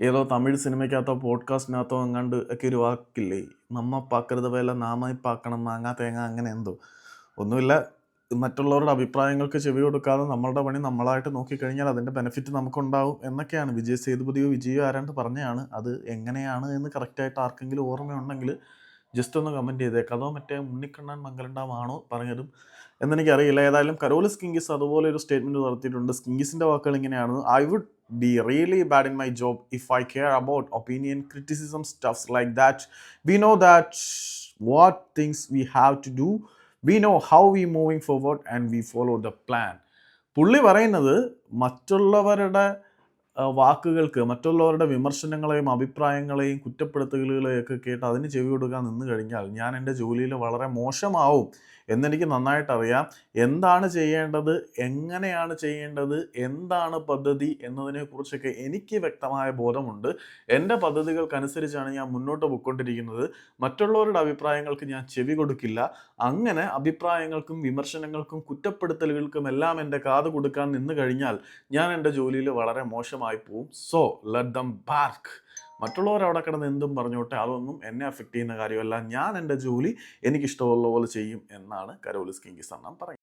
ഏതോ തമിഴ് സിനിമയ്ക്കകത്തോ പോഡ്കാസ്റ്റിനകത്തോ എങ്ങാണ്ട് ഒക്കെ ഒരു വാക്കില്ലേ? നമ്മ പാക്കരുത് വേല നാമായി പാക്കണം മാങ്ങാ തേങ്ങ അങ്ങനെ എന്തോ. ഒന്നുമില്ല. മറ്റുള്ളവരുടെ അഭിപ്രായങ്ങൾക്ക് ചെവി കൊടുക്കാതെ നമ്മളുടെ പണി നമ്മളായിട്ട് നോക്കിക്കഴിഞ്ഞാൽ അതിന്റെ ബെനിഫിറ്റ് നമുക്കുണ്ടാവും എന്നൊക്കെയാണ്. വിജയ് സേതുപതിയോ വിജയോ ആരാണ്ട് പറഞ്ഞതാണ്. അത് എങ്ങനെയാണ് എന്ന് കറക്റ്റായിട്ട് ആർക്കെങ്കിലും ഓർമ്മയുണ്ടെങ്കിൽ ജസ്റ്റ് ഒന്ന് കമന്റ് ചെയ്തേക്കാം അതോ മറ്റേ ഉണ്ണിക്കണ്ണൻ മംഗലണ്ടാമാണോ പറഞ്ഞതും എന്നെനിക്കറിയില്ല ഏതായാലും കരോല സ്കിങ്കിസ് അതുപോലെ ഒരു സ്റ്റേറ്റ്മെന്റ് നടത്തിയിട്ടുണ്ട് സ്കിങ്കിസിന്റെ വാക്കുകൾ ഇങ്ങനെയാണ് I would be really bad in my job if I care about opinion, criticism, stuffs like that. We know that what things we have to do, we know how we moving forward and we follow the plan. പുള്ളി പറയുന്നത് മറ്റുള്ളവരുടെ വാക്കുകൾക്ക് മറ്റുള്ളവരുടെ വിമർശനങ്ങളെയും അഭിപ്രായങ്ങളെയും കുറ്റപ്പെടുത്തലുകളെയും ഒക്കെ കേട്ട് അതിന് ചെവി കൊടുക്കാൻ നിന്ന് കഴിഞ്ഞാൽ ഞാൻ എന്റെ ജോലിയിൽ വളരെ മോശമാവും എന്നെനിക്ക് നന്നായിട്ടറിയാം. എന്താണ് ചെയ്യേണ്ടത്? എങ്ങനെയാണ് ചെയ്യേണ്ടത്? എന്താണ് പദ്ധതി എന്നതിനെക്കുറിച്ചൊക്കെ എനിക്ക് വ്യക്തമായ ബോധമുണ്ട്. എന്റെ പദ്ധതികൾക്കനുസരിച്ചാണ് ഞാൻ മുന്നോട്ട് പോയിക്കൊണ്ടിരിക്കുന്നത്. മറ്റുള്ളവരുടെ അഭിപ്രായങ്ങൾക്ക് ഞാൻ ചെവി കൊടുക്കില്ല. അങ്ങനെ അഭിപ്രായങ്ങൾക്കും വിമർശനങ്ങൾക്കും കുറ്റപ്പെടുത്തലുകൾക്കും എല്ലാം എന്റെ കാത് കൊടുക്കാൻ നിന്ന് കഴിഞ്ഞാൽ ഞാൻ എന്റെ ജോലിയിൽ വളരെ മോശമായി പോവും. സോ ലെറ്റ് ദം ബാർക്ക് മറ്റുള്ളവർ അവിടെ കിടന്ന് എന്തും പറഞ്ഞോട്ടെ അതൊന്നും എന്നെ അഫക്റ്റ് ചെയ്യുന്ന കാര്യമല്ല. ഞാൻ എന്റെ ജോലി എനിക്കിഷ്ടമുള്ള പോലെ ചെയ്യും എന്നാണ് കരോലിസ് കിങ്കിസ് അണ്ണൻ പറയുന്നത്.